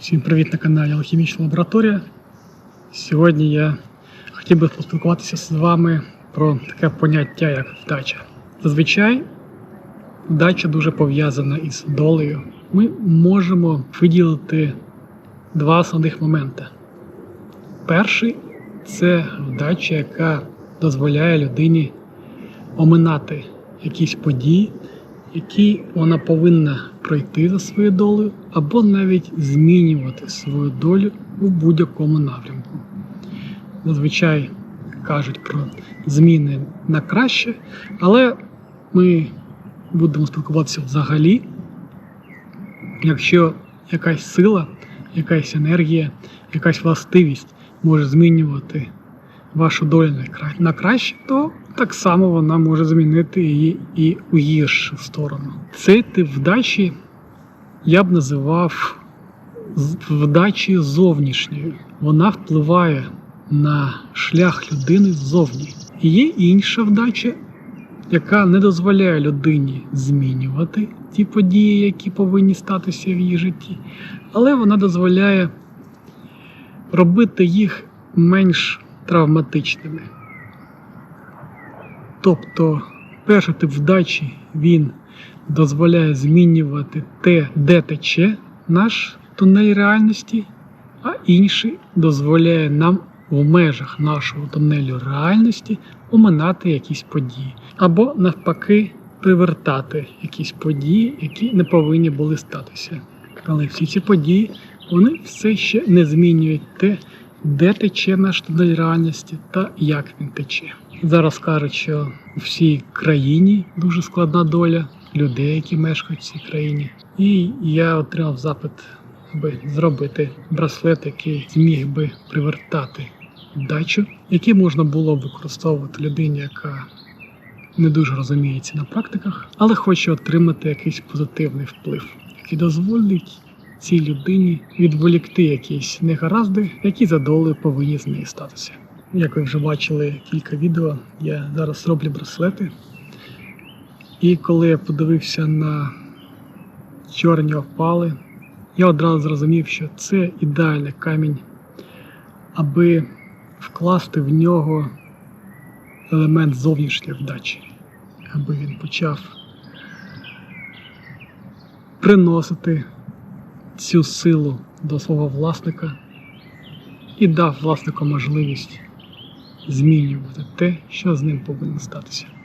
Всім привіт на каналі Алхімічна лабораторія. Сьогодні я хотів би поспілкуватися з вами про таке поняття, як вдача. Зазвичай вдача дуже пов'язана із долею. Ми можемо виділити два основних моменти. Перший це вдача, яка дозволяє людині оминати якісь події, які вона повинна пройти за своєю долею, або навіть змінювати свою долю у будь-якому напрямку. Зазвичай кажуть про зміни на краще, але ми будемо спілкуватися взагалі, якщо якась сила, якась енергія, якась властивість може змінювати вашу долю на краще, то так само вона може змінити її і у гіршу сторону. Цей тип вдачі я б називав вдачі зовнішньою. Вона впливає на шлях людини ззовні. Є інша вдача, яка не дозволяє людині змінювати ті події, які повинні статися в її житті, але вона дозволяє робити їх менш травматичними. Тобто, перший тип вдачі він дозволяє змінювати те, де тече наш тунель реальності, а інший дозволяє нам в межах нашого тунелю реальності оминати якісь події, або навпаки привертати якісь події, які не повинні були статися. Але всі ці події вони все ще не змінюють те, де тече наш тунель реальності та як він тече. Зараз кажуть, що у всій країні дуже складна доля людей, які мешкають в цій країні. І я отримав запит, аби зробити браслет, який зміг би привертати дачу, який можна було б використовувати людині, яка не дуже розуміється на практиках, але хоче отримати якийсь позитивний вплив, який дозволить цій людині відволікти якісь негаразди, які за долею повинні з неї статися. Як ви вже бачили кілька відео, я зараз роблю браслети. І коли я подивився на чорні опали, я одразу зрозумів, що це ідеальний камінь, аби вкласти в нього елемент зовнішньої вдачі, аби він почав приносити цю силу до свого власника і дав власнику можливість змінювати те, що з ним повинно статися.